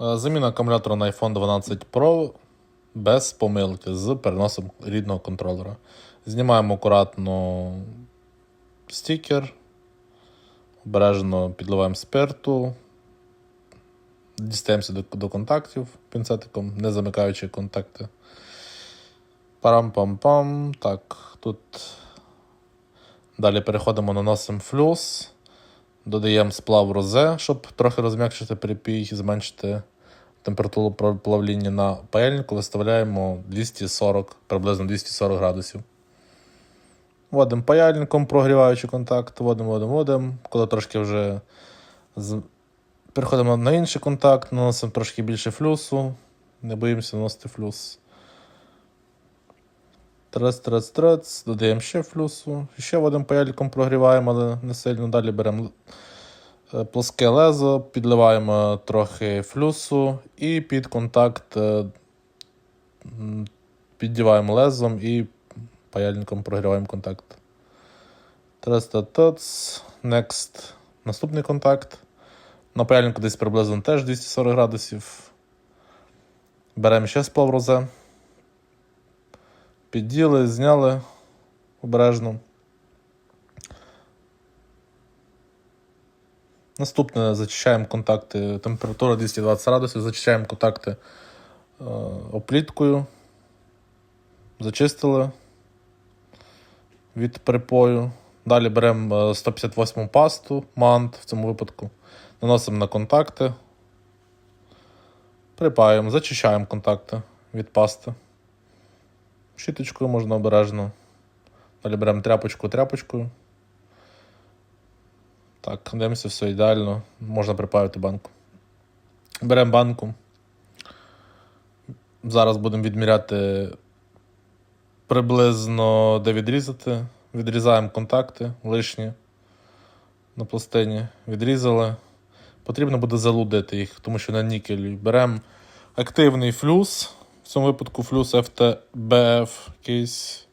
Е, Заміна акумулятора на iPhone 12 Pro без помилки з переносом рідного контролера. Знімаємо акуратно стікер, обережно підливаємо спирту, дістаємося до, до контактів пінцетиком, не замикаючи контакти. Парам-пам-пам. Так, тут далі переходимо, наносимо флюс. Додаємо сплав розе, щоб трохи розм'якшити припій і зменшити температуру плавління на паяльнику. Виставляємо 240, приблизно 240 градусів. Вводимо паяльником, прогріваючи контакт, вводимо, вводимо, вводимо. Коли трошки вже з... переходимо на інший контакт, наносимо трошки більше флюсу. Не боїмося наносити флюс. Трец, трец, трец, додаємо ще флюсу. Ще вводимо паяльником, прогріваємо, але не сильно. Далі беремо е, плоске лезо, підливаємо трохи флюсу і під контакт е, піддіваємо лезом і паяльником прогріваємо контакт. Трец, трец, трец. Next. Наступний контакт. На паяльнику десь приблизно теж 240 градусів. Беремо ще сплав розе. Підділи, зняли обережно. Наступне зачищаємо контакти. Температура 220 градусів, зачищаємо контакти е, опліткою. Зачистили від припою. Далі беремо е, 158 пасту мант в цьому випадку. Наносимо на контакти. Припаємо, зачищаємо контакти від пасти. Щіточкою можна обережно. Далі беремо тряпочку тряпочкою. Так, дивимося, все ідеально. Можна припаяти банку. Беремо банку. Зараз будемо відміряти приблизно де відрізати. Відрізаємо контакти лишні на пластині. Відрізали. Потрібно буде залудити їх, тому що на нікелі. Беремо активний флюс. Цьому випадку флюс FTBF якийсь.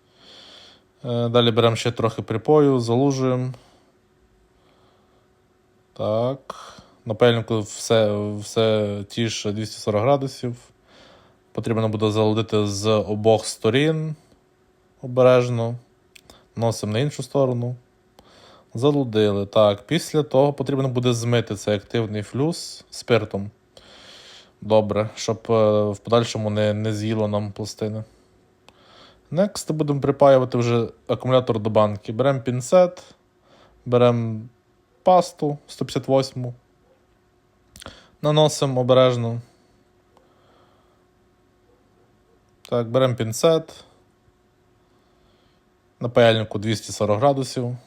Е, Далі беремо ще трохи припою, залужуємо. Так. На пельнику все, все ті ж 240 градусів. Потрібно буде залудити з обох сторін обережно. Носимо на іншу сторону. Залудили. Так, після того потрібно буде змити цей активний флюс спиртом. Добре, щоб е, в подальшому не, не з'їло нам пластини. Next будемо припаювати вже акумулятор до банки. Беремо пінцет, беремо пасту 158. Наносимо обережно. Так, беремо пінцет. На паяльнику 240 градусів.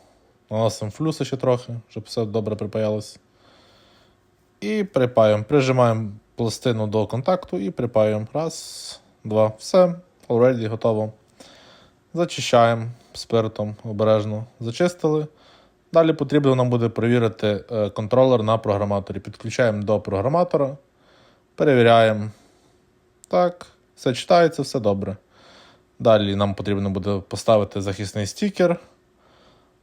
Наносимо флюси ще трохи, щоб все добре припаялось. І припаємо. Прижимаємо пластину до контакту і припаємо. Раз, два. Все. Already готово. Зачищаємо спиртом обережно. Зачистили. Далі потрібно нам буде перевірити е, контролер на програматорі. Підключаємо до програматора. Перевіряємо. Так, все читається, все добре. Далі нам потрібно буде поставити захисний стікер.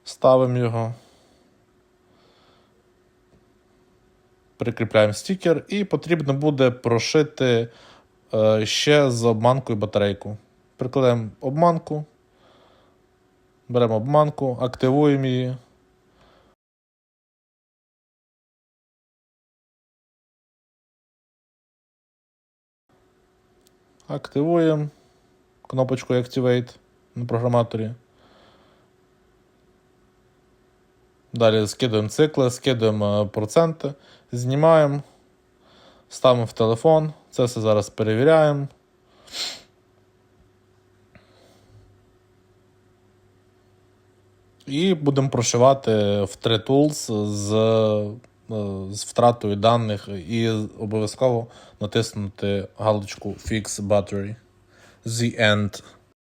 Ставимо його. Прикріпляємо стікер, і потрібно буде прошити е, ще з обманкою батарейку. Прикладаємо обманку. Беремо обманку, активуємо її. Активуємо кнопочку Activate на програматорі. Далі скидуємо цикли, скидуємо е, проценти, знімаємо, ставимо в телефон. Це все зараз перевіряємо. І будемо прошивати в 3 Tools з, е, з втратою даних і обов'язково натиснути галочку Fix Battery. The End.